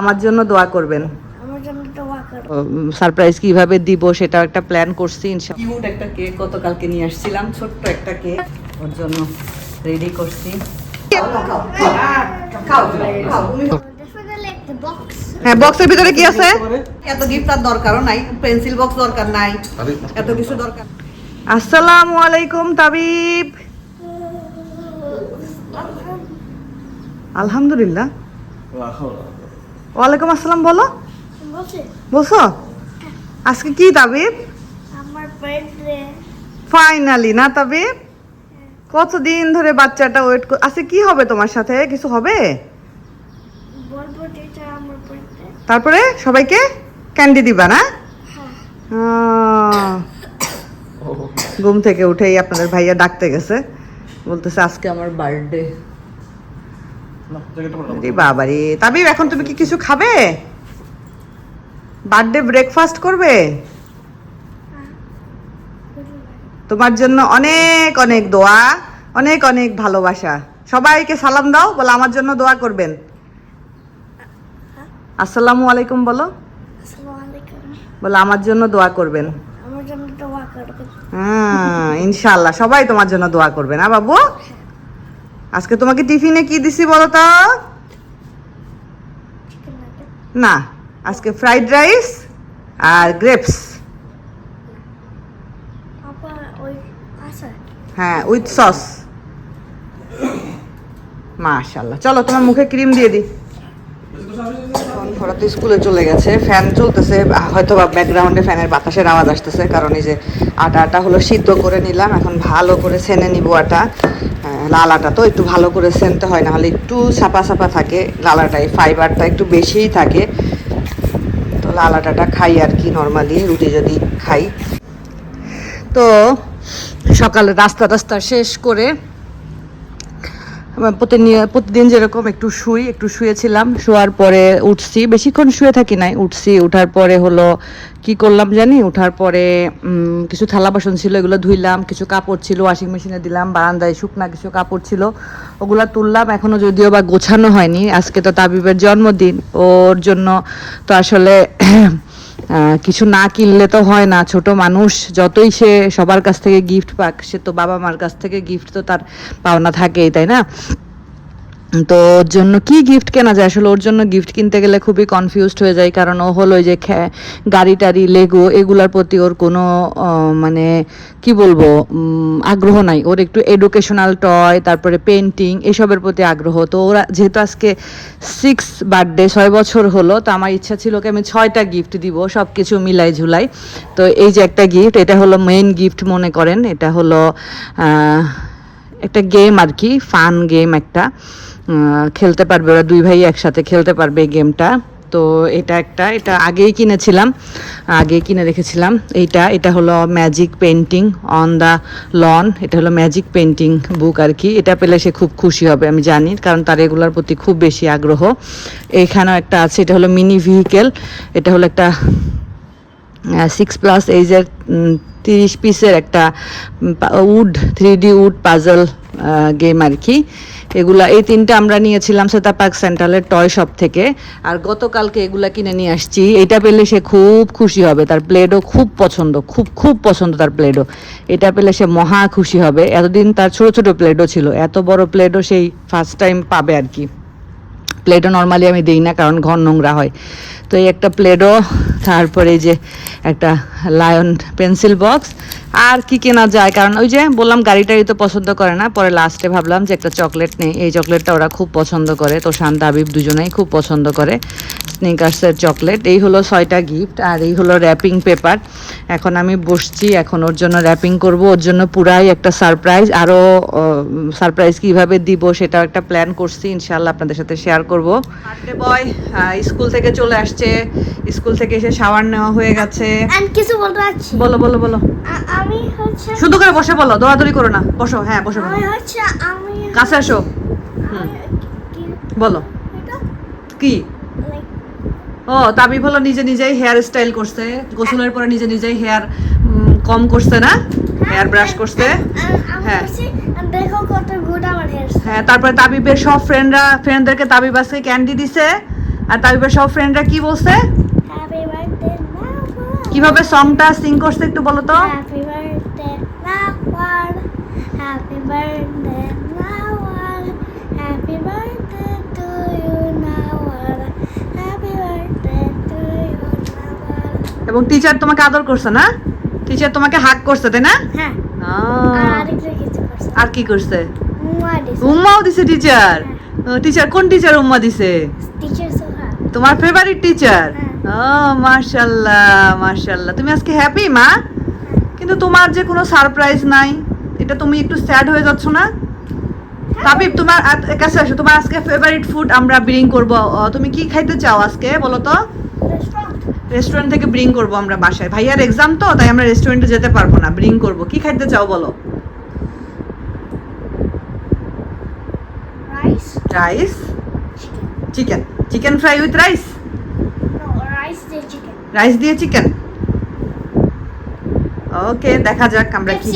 আমার জন্য দোয়া করবেন। আমার জন্য দোয়া করো সারপ্রাইজ কীভাবে দিব সেটাও একটা প্ল্যান করছি কিউট একটা কেক গতকালকে নিয়ে আসছিলাম ছোট্ট একটা কেক ওর জন্য রেডি করছি. হ্যাঁ বক্সের ভিতরে কি আছে? এত গিফট আর দরকারও নাই পেন্সিল বক্স দরকার নাই এত কিছু দরকার। আসসালামু আলাইকুম তাবিব। আলহামদুলিল্লাহ। ওয়ালাইকুম আসসালাম বলো। বলছে, বলছো? আজকে কি তাবিব? ফাইনালি না তাবিব? কতদিন ধরে বাচ্চাটা ওয়েট আচ্ছা কি হবে তোমার সাথে? কিছু হবে। তারপরে সবাইকে ক্যান্ডি দিবা না? হ্যাঁ। ঘুম থেকে উঠেই আপনাদের ভাইয়া ডাকতে গেছে। বলতেছে আজকে আমার বার্থডে বাবারে তাবিব এখন তুমি কি কিছু খাবে? বার্থডে ব্রেকফাস্ট করবে? তোমার জন্য অনেক অনেক দোয়া অনেক অনেক ভালোবাসা। সবাইকে সালাম দাও বলে আমার জন্য দোয়া করবেন। আসসালামু আলাইকুম বলো। আসসালামু আলাইকুম। বলে আমার জন্য দোয়া করবেন। আমার জন্য দোয়া করবে। হ্যাঁ ইনশাল্লাহ সবাই তোমার জন্য দোয়া করবে না বাবু? আজকে তোমাকে টিফিনে কি দিছি বলো তো? না আজকে ফ্রাইড রাইস আর গ্রেপস? হ্যাঁ উইথ সস। মাশাল্লাহ চলো তোমার মুখে ক্রিম দিয়ে দিই। ওরা তো স্কুলে চলে গেছে ফ্যান চলতেছে হয়তো বা ব্যাকগ্রাউন্ডে ফ্যানের বাতাসের আওয়াজ আসতেছে কারণ এই যে আটা আটা হলো সিদ্ধ করে নিলাম এখন ভালো করে ছেনে নিব আটা। আহ, লাল আটা তো একটু ভালো করে সেলতে হয় নাহলে একটু সাপা সাপা থাকে লালাটায় ফাইবারটা একটু বেশিই থাকে। তো লালাটাটা খাই আর কি নর্মালি রুটি যদি খাই। তো সকালে রাস্তা রাস্তা শেষ করে প্রতিদিন যেরকম একটু শুই, একটু শুয়েছিলাম, শোয়ার পরে উঠছি। বেশিক্ষণ শুয়ে থাকি নাই, উঠছি। উঠার পরে হলো কি করলাম জানি? উঠার পরে কিছু থালা বাসন ছিল, এগুলো ধুইলাম। কিছু কাপড় ছিল ওয়াশিং মেশিনে দিলাম, বারান্দায় শুকনা কিছু কাপড় ছিল, ওগুলো তুললাম। এখনও যদিও বা গোছানো হয়নি, আজকে তো তাবিবের জন্মদিন। ওর জন্য তো আসলে কিছু না কিনলে তো হয় না। ছোট মানুষ, যতই সে সবার কাছ থেকে গিফট পাক, সে তো বাবা মার কাছ থেকে গিফট তো তার পাওনা থাকেই, তাই না? তো ওর জন্য কি গিফট কেনা যায়? আসলে ওর জন্য গিফট কিনতে গেলে খুবই কনফিউজড হয়ে যায়, কারণ ও হলো যে গাড়ি টাড়ি লেগো এগুলার প্রতি ওর কোনো মানে কি বলব আগ্রহ নাই। ওর একটু এডুকেশনাল টয় তারপরে পেন্টিং এসবের প্রতি আগ্রহ। তো ওরা, যেহেতু আজকে সিক্স বার্থডে ছয় বছর হলো, তো আমার ইচ্ছা ছিল কি আমি ছয়টা গিফট দিব সব কিছু মিলাই ঝুলাই। তো এই যে একটা গিফট এটা হলো মেইন গিফট মনে করেন। এটা হলো একটা গেম আর কি ফান গেম একটা। খেলতে পারবে, ওরা দুই ভাই একসাথে খেলতে পারবে এই গেমটা। তো এটা একটা, এটা আগেই কিনেছিলাম আগে কিনে রেখেছিলাম। এইটা, এটা হলো magic painting on the lawn এটা হলো ম্যাজিক পেন্টিং বুক আর কি। এটা পেলে সে খুব খুশি হবে, আমি জানি, কারণ তার এগুলোর প্রতি খুব বেশি আগ্রহ। এখানেও একটা আছে, এটা হলো মিনি ভেহিকেল এটা হলো একটা সিক্স প্লাস এইজের তিরিশ পিসের একটা wood three D wood puzzle game আর কি। এগুলা, এই তিনটা আমরা নিয়েছিলাম সেতা পার্ক সেন্ট্রালের টয় শপ থেকে। আর গতকালকে এগুলা কিনে নিয়ে আসছি। এটা পেলে সে খুব খুশি হবে। তার প্লেডও খুব পছন্দ, খুব খুব পছন্দ তার প্লেডও এটা পেলে সে মহা খুশি হবে। এতদিন তার ছোট ছোট প্লেডও ছিল। এত বড় প্লেডও সেই ফার্স্ট টাইম পাবে আর কি। প্লেটও নর্মালি আমি দিই না, কারণ ঘর নোংরা হয়। তো এই একটা প্লেটও তারপরে যে একটা লায়ন পেন্সিল বক্স আর কি কেনা যায়? কারণ ওই যে বললাম, গাড়িটাই তো পছন্দ করে না। পরে লাস্টে ভাবলাম যে একটা চকলেট নেই। এই চকলেটটা ওরা খুব পছন্দ করে। তো শান্ত আবিব দুজনেই খুব পছন্দ করে। স্নিকার্সের চকলেট এই হলো ছয়টা গিফট আর এই হলো র্যাপিং পেপার এখন আমি বসছি এখন ওর জন্য র্যাপিং করব ওর জন্য পুরাই একটা সারপ্রাইজ আরও সারপ্রাইজ কীভাবে দিব সেটাও একটা প্ল্যান করছি ইনশাল্লাহ আপনাদের সাথে শেয়ার করব। বার্থডে বয় স্কুল থেকে চলে আসছে স্কুল থেকে এসে শাওয়ার নেওয়া হয়ে গেছে। কিছু বলো বলো বলো। আমি হচ্ছে শুধু করে বসে বলো দৌড়াদৌড়ি করো না বসো হ্যাঁ বসে বলো আমি হচ্ছে আমি কাছে আসো। বলো। কি? ও তাবিব হলো নিজে নিজেই হেয়ার স্টাইল করছে। গোসলের পরে নিজে নিজেই হেয়ার কম করছে না? হেয়ার ব্রাশ করছে? হ্যাঁ। গুড আমার হেয়ার হ্যাঁ তারপরে তাবিবের সব ফ্রেন্ডরা ফ্রেন্ডদেরকে তাবিব আজকে ক্যান্ডি দিছে। আর তাবিবের সব ফ্রেন্ডরা কি বলছে? কীভাবে সংটা সিং করছে একটু বলো তো? হ্যাপি বার্থডে এবং টিচার তোমাকে আদর করছে না? টিচার তোমাকে হাক করছে তাই না? হ্যাঁ। আর কি করছে? উম্মাও দিছে টিচার টিচার কোন টিচার উম্মা দিছে? তোমার ফেভারিট টিচার হ্যাঁ। ও মাশাল্লাহ মাশাল্লাহ তুমি আজকে হ্যাপি মা? কিন্তু তোমার যে কোনো সারপ্রাইজ নাই এটা তুমি একটু স্যাড হয়ে যাচ্ছ না? তাবিব তোমার কাছে আসো। তোমার আজকে ফেভারিট ফুড আমরা ব্রিং করব। তুমি কি খাইতে চাও আজকে বলো তো? রেস্টুরেন্ট থেকে ব্রিং করব আমরা বাসায়। ভাইয়ার এক্সাম তো তাই আমরা রেস্টুরেন্টে যেতে পারব না। ব্রিং করব। কি খাইতে চাও বলো? Rice rice chicken chicken fry with rice rice দিয়ে চিকেন ওকে দেখা যাক আমরা কি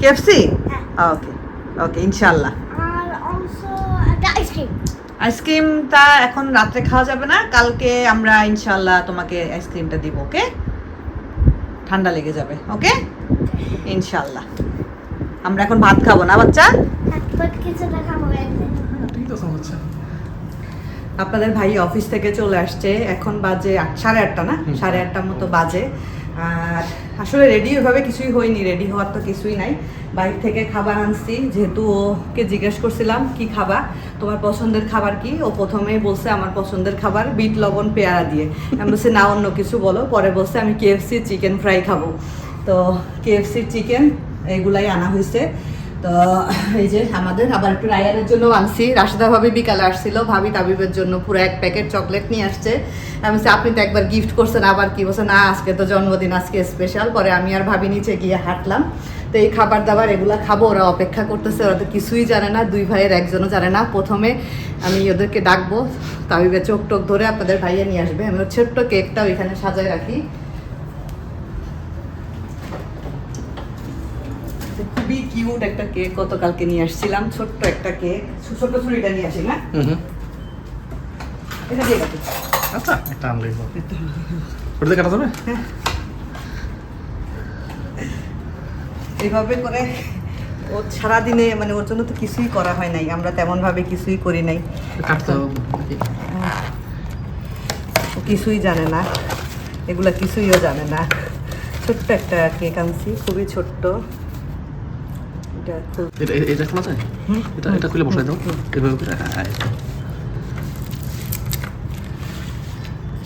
কেএফসি হ্যাঁ। ওকে ওকে ইনশাল্লাহ আর অলসো একটা আইসক্রিম আইসক্রিমটা এখন রাত্রে খাওয়া যাবে না কালকে আমরা ইনশাল্লাহ তোমাকে আইসক্রিমটা দিব ওকে? ঠান্ডা লেগে যাবে ওকে? ইনশাল্লাহ আমরা এখন ভাত খাব না বাচ্চা? আপনাদের ভাই অফিস থেকে চলে আসছে এখন বাজে সাড়ে আটটা না? সাড়ে আটটার মতো বাজে। আর আসলে রেডি ওইভাবে কিছুই হয়নি রেডি হওয়ার তো কিছুই নাই। বাইরে থেকে খাবার আনছি, যেহেতু ওকে জিজ্ঞেস করছিলাম, কি খাবা? তোমার পছন্দের খাবার কি? ও প্রথমেই বলছে, আমার পছন্দের খাবার বিট, লবণ, পেয়ারা দিয়ে। আমি বলছি, না, অন্য কিছু বলো। পরে বলছে, আমি কেএফসি চিকেন ফ্রাই খাব। তো কেএফসি চিকেন এগুলাই আনা হয়েছে। তো এই যে আমাদের আবার একটু রায়ানের জন্য আনছি। রাশেদা ভাবি বিকালে আসছিল ভাবি তাবিবের জন্য পুরো এক প্যাকেট চকলেট নিয়ে আসছে। আমি বলছি, আপনি তো একবার গিফট করছেন আবার কি? বলছে না আজকে তো জন্মদিন আজকে স্পেশাল পরে আমি আর ভাবি নিচে গিয়ে হাঁটলাম। তো এই খাবার দাবার এগুলা খাব ওরা অপেক্ষা করতেছে ওরা তো কিছুই জানে না দুই ভাইয়ের একজনও জানে না। প্রথমে আমি ওদেরকে ডাকবো তাবিবের চোখ টোক ধরে আপনাদের ভাইয়া নিয়ে আসবে। আমি ছোট্ট কেকটা ওইখানে সাজায় রাখি খুবই কিউট একটা কেক গতকালকে নিয়ে আসছিলাম ছোট্ট একটা কেক ছোট্ট ছুরিটা নিয়ে আসি না? এটা দিয়ে কাটি। আচ্ছা একটা আনলেই হবে ওটা কাটা যাবে? এইভাবে করে ও সারাদিনে মানে ওর জন্য তো কিছুই করা হয় নাই আমরা তেমন ভাবে কিছুই করি নাই? ও কিছুই জানে না এগুলা কিছুইও জানে না। ছোট্ট একটা কেক আনছি খুবই ছোট্ট। এটা খুব এটা এটা খোলা যায় এটা এটা খুলে বসাই দাও। এভাবে করে হ্যাঁ,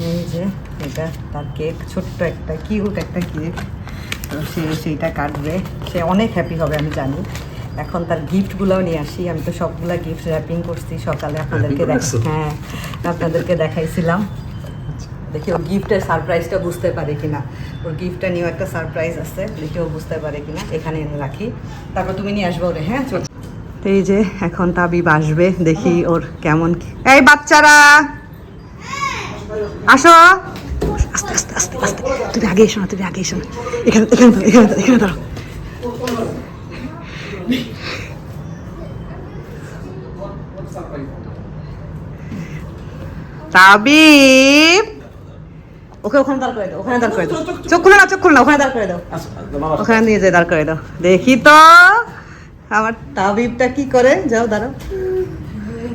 এই যে এটা তার কেক ছোট্ট একটা কিউট একটা কেক তো সে সেইটা কাটবে। সে অনেক হ্যাপি হবে আমি জানি। এখন তার গিফটগুলোও নিয়ে আসি। আমি তো সবগুলা গিফট র্যাপিং করছি। সকালে আপনাদেরকে দেখ হ্যাঁ আপনাদেরকে দেখাইছিলাম। দেখি ও গিফটের সারপ্রাইজটা বুঝতে পারে কিনা। ওর গিফটটা নিয়েও একটা সারপ্রাইজ আছে, দেখি ও বুঝতে পারে কিনা। এখানে এনে রাখি। তারপর তুমি নিয়ে আসব ওরে হ্যাঁ? চল। এই যে এখন তাবিব আসবে, দেখি ওর কেমন এই বাচ্চারা! আসো! আস্তে আস্তে আস্তে আস্তে। তুমি আগে এসো না, তুমি আগে এসো না। এখানে এখানে এখানে এখানে দাঁড়াও। ওকে ওখানে দাঁড় করে দাও ওখানে দাঁড় করে দাও। চোখ খুলে না চোখ খুলে না ওখানে দাঁড় করে দাও। আচ্ছা, ওখানে নিয়ে যেয়ে দাঁড় করে দাও। দেখি তো আমার তাবিবটা কি করে? যাও দাঁড়াও।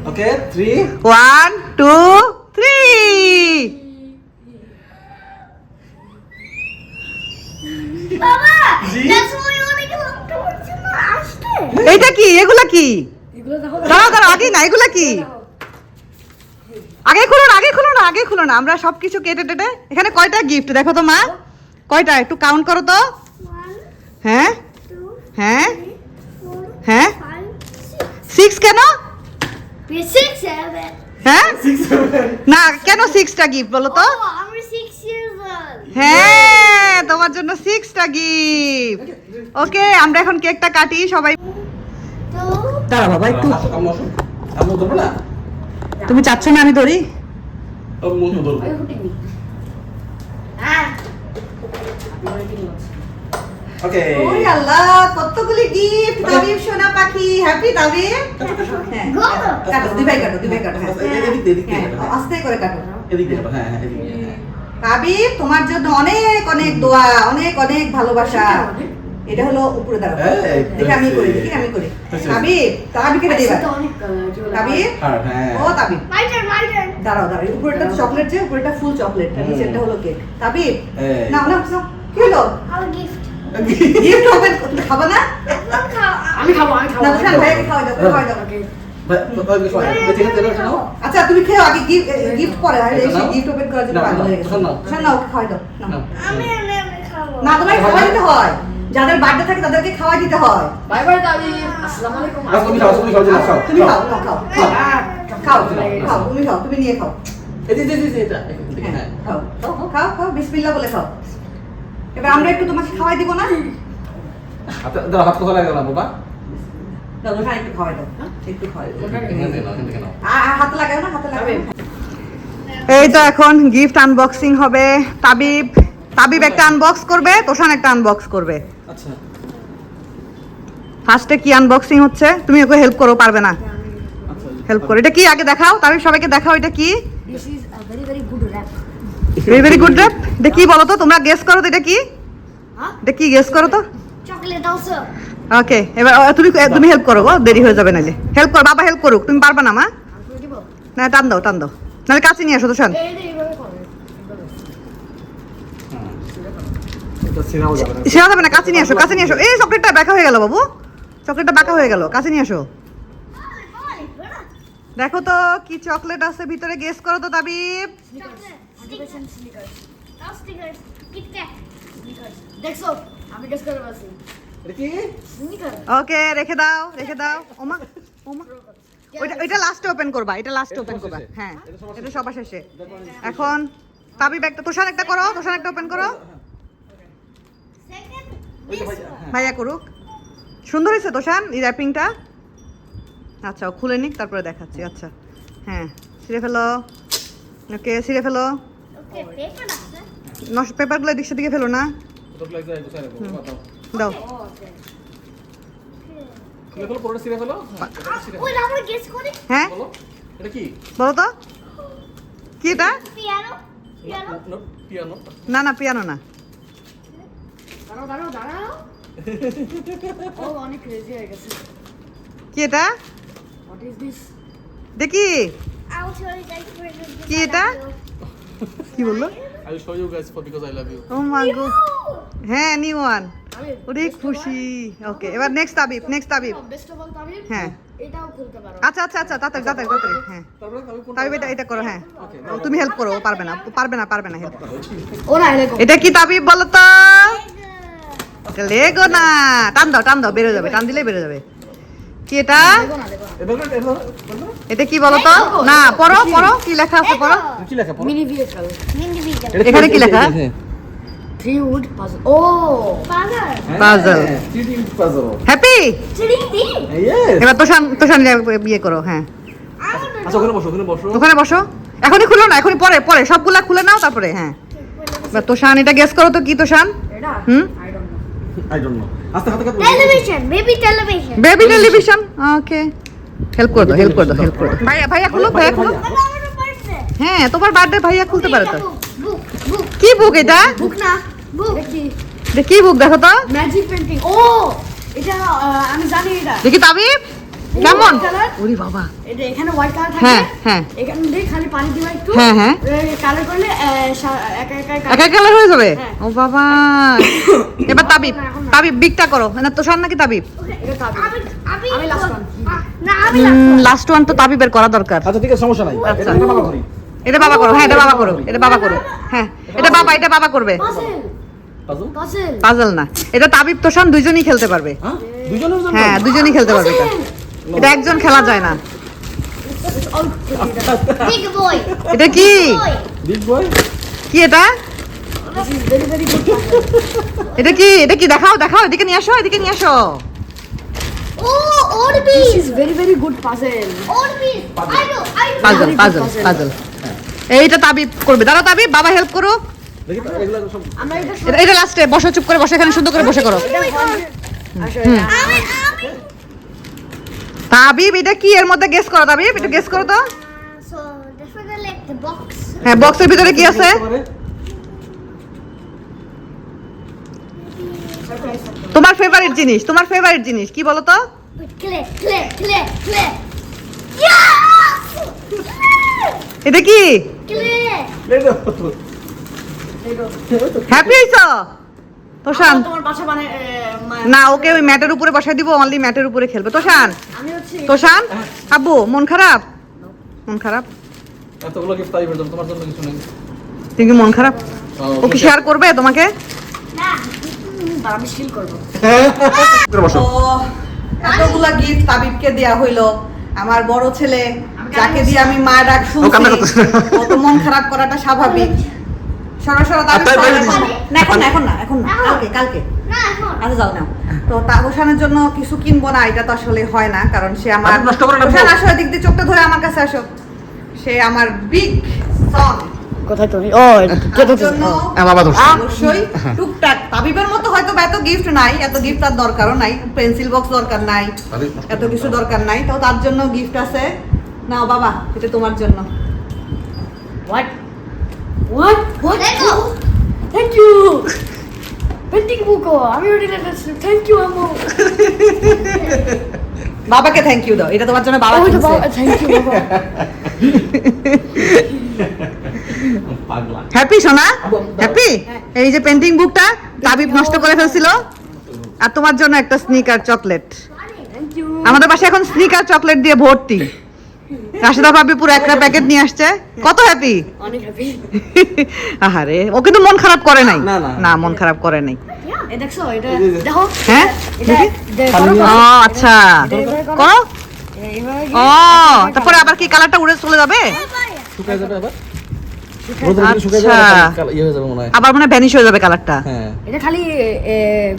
Okay three one two three এইটা কি? এগুলা কি? দাঁড়াও দাঁড়াও আগে না এগুলা কি? আগে খুলো না আগে খুলো না আগে খুলো না। আমরা সব কিছু কেটে টেটে এখানে কয়টা গিফট দেখো তো মা। কয়টা? একটু কাউন্ট করো তো। হ্যাঁ? হ্যাঁ? হ্যাঁ? সিক্স কেন? হ্যাঁ? না কেন সিক্সটা গিফট বলো তো? হ্যাঁ তোমার জন্য সিক্সটা গিফট ওকে আমরা এখন কেকটা কাটি সবাই তো দাঁড়া বাবা একটু ধরবো না? তুমি চাচ্ছ না আমি ধরি? আমি মুখ ধরবো। আহ! ওকে। ওরে আল্লাহ কতগুলি গিফট তাবিব সোনা পাখি হ্যাপি তাবিব হ্যাঁ কাটো দুই ভাই কাটো দুই ভাই কাটো হ্যাঁ। হ্যাঁ। আস্তে করে কাটো। হ্যাঁ হ্যাঁ হ্যাঁ। তাবিব তোমার জন্য অনেক অনেক দোয়া অনেক অনেক ভালোবাসা। এটা হলো উপরে দাঁড়াও। আমি করি দেখি আমি করি। তাবিব তাবিবকে দিবা তাবিব? আর হ্যাঁ। ও. দাঁড়াও দাঁড়াও উপরেটা চকলেট যে উপরেটা ফুল চকলেট নিচেরটা হলো কেক তাবিব না না না কি হলো? Our গিফট ওপেন খাব না? আমি খাব আমি খাব না ভাইকে খাওয়াই দাও খাওয়াই দাও। আচ্ছা তুমি খেয়ে আগে গিফট গিফট পরে। গিফট ওপেন করার জন্য পাগল হয়ে গেছে। ওকে খাওয়াই দাও। আমি আমি আমি না তোমায় খাওয়াই দিতে হয়। যাদের বার্থডে থাকে তাদেরকে খাওয়াই দিতে হয়। বাই বাই দাদি আসসালামু আলাইকুম। নাও, তুমি খাও, তুমি খাও, খাও, খাও। তুমি খাও নাও খাও খাও। খাও তুমি খাও তুমি নিয়ে খাও। এই যে, যে, এটা, হ্যাঁ হ্যাঁ। খাও খাও খাও বিসমিল্লাহ বলে খাও। এবার আমরা একটু তোমাকে খাওয়াই দিব না? হাতে- দাও, হাত কোথায় লাগাও না, বাবা? দাও ওখানে একটু খাওয়াই দাও। একটু খাওয়াই দাও। হাতে লাগাও না হাতে লাগাও এই তো এখন গিফট আনবক্সিং হবে। তাবিব তাবিব একটা আনবক্স করবে তোষান একটা আনবক্স করবে। ফার্স্টে কি আনবক্সিং হচ্ছে? তুমি ওকে হেল্প করো পারবে না। আচ্ছা। হেল্প করো। এটা কি আগে দেখাও? তাবিব সবাইকে দেখাও এটা কি? This very very good wrap very very এটা কি বলো তো? তোমরা গেস করো তো এটা কি? হ্যাঁ? এটা কি গেস করো তো? ওকে এবার তুমি তুমি হেল্প করো গো দেরি হয়ে যাবে নাহলে। হেল্প করো বাবা হেল্প করুক। তুমি পারবে না মা? না টান দাও টান দাও। নাহলে কাছে নিয়ে আসো তোষান এই যে এইভাবে করে এইভাবে। হুম। এটা ছিঁড়াও যাবে না। সেরা যাবে না কাছে নিয়ে আসো কাছে নিয়ে আসো। এই চকলেটটা বাঁকা হয়ে গেল বাবু। চকলেটটা বাঁকা হয়ে গেল কাছে নিয়ে আসো। দেখো তো কি চকলেট আছে ভিতরে গেস করো তো তাবিব। ওকে রেখে দাও রেখে দাও। ওমা ওমা। ওইটা ওইটা লাস্টে ওপেন করবা এটা লাস্টে ওপেন করবা। হ্যাঁ এটা সবার শেষে। এখন তাবিব একটা তোষান একটা করো তোষান একটা ওপেন করো। ভাইয়া করুক। সুন্দর হয়েছে তোষান এই র্যাপিংটা আচ্ছা ও খুলে নিক তারপরে দেখাচ্ছি আচ্ছা। হ্যাঁ ছিঁড়ে ফেলো। ওকে ছিঁড়ে ফেলো। নষ্ট পেপারগুলো দিক সেদিকে ফেলো না। দাও। হ্যাঁ, হ্যাঁ। বলো, এটা কি? বলো তো। কি এটা। না না পিয়ানো না। দাঁড়াও দাঁড়াও দাঁড়াও। ও অনেক ক্রেজি হয়ে গেছে। কি এটা? হোয়াট ইজ দিস দেখি কি? এটা? কি বলল? ও গো হ্যাঁ নিউ ওয়ান ওরে খুশি। ওকে এবার next Tabib next Tabib. Best of all Tabib? হ্যাঁ। এটাও খুলতে পারো। আচ্ছা আচ্ছা আচ্ছা তাড়াতাড়ি তাড়াতাড়ি তাড়াতাড়ি হ্যাঁ। তাবিব এটা এটা করো হ্যাঁ। ও, তুমি হেল্প করো পারবে না পারবে না পারবে না হেল্প না এটা কি তাবিব বলো তো? এটা লেগো না টান দাও টান দাও বেরো যাবে টান দিলে বেরো যাবে কি এটা এটা কি বলো তো না পড়ো পড়ো কি লেখা আছে পড়ো কি লেখা পড়ো? Mini vehicle Individual. এটা এখানে কি লেখা? হ্যাঁ। থ্রি উড পাজল ও. Puzzle. হ্যাঁ, হ্যাপি. এবার তোষান তোষান বিয়ে করো হ্যাঁ আচ্ছা, ওখানে বসো, ওখানে বসো। ওখানে বসো এখনই খুলো না এখনই পরে পরে সবগুলা খুলে নাও তারপরে হ্যাঁ এবার তোষান এটা গেস করো তো কি তোষান এটা হুম? I don't know. আস্তে হাতে cut baby television okay help করে দাও হেল্প করে দাও হেল্প করে। দাও ভাইয়া ভাইয়া খুলো খুলো. হ্যাঁ তোমার বার্থডে ভাইয়া খুলতে পারে তো. কি বুক এটা? না. Book. দেখি বুক দেখো তো। ম্যাজিক পেন্টিং ও এটা আমি জানি এটা। দেখি তাবিব কেমন? ওরে বাবা। এটা এখানে হোয়াইট কালার থাকে। হ্যাঁ, হ্যাঁ। এখান দিয়ে খালি পানি দিবা একটু। হ্যাঁ, হ্যাঁ। কালার করলে আহ, সা- একা একা এক এক কালার হয়ে যাবে? হ্যাঁ। ও বাবা। এবার তাবিব তাবিব বিগটা করো। না তোষান নাকি তাবিব? আমি last one. না আমি লাস্ট ওয়ান তো তাবিবের করা দরকার। আচ্ছা, ঠিক আছে, সমস্যা নাই। আচ্ছা। এটা বাবা করি। এটা বাবা করো। হ্যাঁ এটা বাবা করো। এটা বাবা করো। হ্যাঁ এটা বাবা এটা বাবা করবে. পাজল। না। এটা তাবিব তোষান দুইজনই খেলতে পারবে। হ্যাঁ? হ্যাঁ দুজনই খেলতে পারবে এটা একজন খেলা যায় না. এটা কি? কি এটা. এটা কি? এটা কি? দেখাও দেখাও এদিকে নিয়ে আসো এদিকে নিয়ে আসো। এইটা তাবিব করবে। দাঁড়াও তাবিব বাবা হেল্প করুক। এটা লাস্টে বসো চুপ করে বসে এখানে সুন্দর করে বসে করো। তাবিব এটা কি এর মধ্যে গেস করো তাবিব একটু গেস করো তো। হ্যাঁ বক্সের ভিতরে কি আছে? তোমার ফেভারিট জিনিস তোমার ফেভারিট জিনিস কি বলো তো? এটা কি? হ্যাপি হইছো তোষান। মানে মা- না ওকে ওই ম্যাটের উপরে বসাই দিব অনলি ম্যাটের উপরে খেলবে। তোষান। আমি তোষান? আব্বু মন খারাপ? মন খারাপ? এতগুলো গিফট তাই তোমার জন্য কিছু নেই। তুমি কি মন খারাপ? ও কি শেয়ার করবে তোমাকে? না আমি শিল করব। করে এতগুলা গিফট তাবিবকে দেয়া হইল। আমার বড় ছেলে যাকে দিয়ে আমি মা ডাক শুনছি। মন খারাপ করাটা স্বাভাবিক। সরো। না এখন না এখন না এখন না। কালকে কালকে। আচ্ছা যাও নাও। তো তাবসানের জন্য কিছু কিনবো না এটা তো আসলে হয় না কারণ সে আমার আপনি নষ্ট করে রাখব। আসো এদিক দিয়ে চোখটা ধরে আমার কাছে আসো। সে আমার বিগ সং কোথায় তুমি? ও তার বাবা অবশ্যই টুকটাক। তাবিবের মতো হয়তো বা এত গিফট নাই এত গিফট আর দরকারও নাই। পেন্সিল বক্স দরকার নাই এত কিছু দরকার নাই। তো তার জন্য গিফট আছে। নাও বাবা এটা তোমার জন্য। হোয়াট হোয়াট হোয়াট দেখো থ্যাংক ইউ পেন্টিং বুকো আমি ওটা লেখা থ্যাংক ইউ আমো বাবাকে থ্যাংক ইউ দাও। এটা তোমার জন্য বাবা কিনছে। থ্যাংক ইউ বাবা। হ্যাপি সোনা? হ্যাপি এই যে পেন্টিং বুকটা তাবিব নষ্ট করে ফেলছিল। আর তোমার জন্য একটা স্নিকার চকলেট আমাদের পাশে এখন স্নিকার চকলেট দিয়ে ভর্তি। রাশেদা ভাবি পুরো একটা প্যাকেট নিয়ে আসছে। কত হ্যাপি অনেক হ্যাপি আহারে ও কিন্তু মন খারাপ করে নাই? না, মন খারাপ করে নাই। হ্যাঁ? ও আচ্ছা। করো। ও তারপরে আবার কি কালারটা উড়ে চলে যাবে? শুকায় যাবে আবার? আচ্ছা। আবার ইয়ে হয়ে যাবে মনে হয়। মানে ভ্যানিশ হয়ে যাবে কালারটা হ্যাঁ। এটা খালি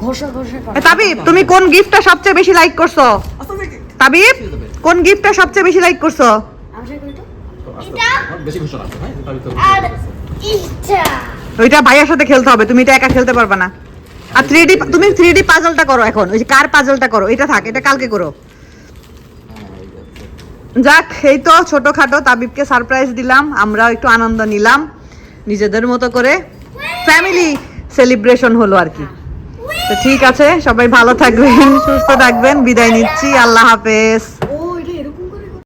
ঘষা ঘষা তাবিব তুমি কোন গিফটটা সবচেয়ে বেশি লাইক করছ? তাবিব কোন গিফটটা সবচেয়ে বেশি লাইক করছ আমি ট্রাই করি তো এটা বেশি ঘোষণা আছে হ্যাঁ? আর এটা। ওইটা ভাইয়ার সাথে খেলতে হবে তুমি এটা একা খেলতে পারবে না। আর থ্রি ডি তুমি থ্রি ডি পাজলটা করো এখন ওই যে কার পাজলটা করো এটা থাক এটা কালকে করো। যাক এই তো ছোটখাটো তাবিবকে সারপ্রাইজ দিলাম আমরাও একটু আনন্দ নিলাম নিজেদের মতো করে। ফ্যামিলি সেলিব্রেশন হলো আর কি। তো ঠিক আছে সবাই ভালো থাকবেন সুস্থ থাকবেন বিদায় নিচ্ছি আল্লাহ হাফেজ।